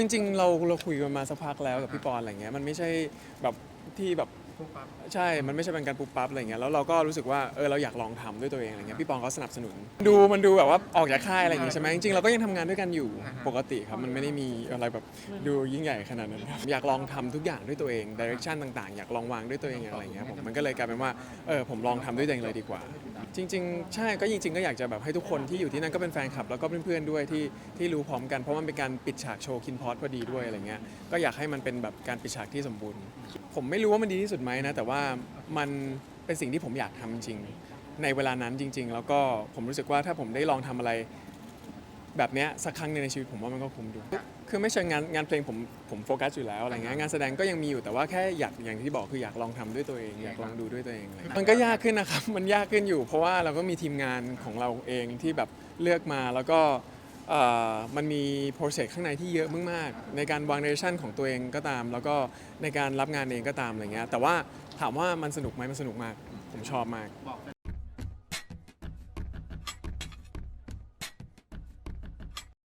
จริงๆเราเราคุยกันมาสักพักแล้วกับพี่ปอนอะไรเงี้ยมันไม่ใช่แบบที่แบบปุ๊บปั๊บใช่ มันไม่ใช่เป็นการปุ๊บปั๊บอะไรเงี้ย แล้วเราก็รู้สึกว่า เออ เราอยากลองทำด้วยตัวเองอะไรเงี้ย พี่ปองเขาสนับสนุน ดูมันดูแบบว่าออกจากค่ายอะไรอย่างงี้ใช่ไหมจริงๆ เราก็ยังทำงานด้วยกันอยู่ปกติครับ มันไม่ได้มีอะไรแบบดูยิ่งใหญ่ขนาดนั้นครับอยากลองทำทุกอย่างด้วยตัวเองดิเรกชันต่างๆ อยากลองวางด้วยตัวเองอะไรเงี้ยผม มันก็เลยกลายเป็นว่า เออ ผมลองทำด้วยตัวเองเลยดีกว่า จริง ๆ ใช่ก็จริง ๆ ก็อยากจะแบบให้ทุกคนที่อยู่ที่นั่นก็เป็นแฟนคลับ แล้วก็เพื่อนๆด้วยที่ที่รู้พร้อมกันเพราะมันเป็นการปิดฉากโชว์คินพอดพอดีด้วยอะไรเงี้ยก็อยากให้มันเป็นแบบการปิดฉากที่สมบูรณ์ ผมไม่รู้ว่ามันดีที่สุดไหมนะแต่ว่ามันเป็นสิ่งที่ผมอยากทำจริง ในเวลานั้นจริง ๆ แล้วก็ผมรู้สึกว่าถ้าผมได้ลองทำอะไร แบบเนี้ยสักครั้งหนึงในชีวิตผมว่ามันก็คุ้มดูคือไม่ใช่งานงานเพลงผมผมโฟกัสอยู่แล้วอะไรเงี้ยงานแสดงก็ยังมีอยู่แต่ว่าแค่อยากอย่างที่บอกคืออยากลองทำด้วยตัวเองอยากลองดูด้วยตัวเองอะไรเงี้ยมันก็ยากขึ้นนะครับ มันยากขึ้นอยู่ เพราะว่าเราก็มีทีมงานของเราเองที่แบบเลือกมาแล้วก็เอ่อมันมีโปรเซสข้างในที่เยอะมากๆในการวางเดเรชั่นของตัวเองก็ตาม แล้วก็ในการรับงานเองก็ตามอะไรเงี้ยแต่ว่าถามว่ามันสนุกไหมมันสนุกมาก ผมชอบมาก บอก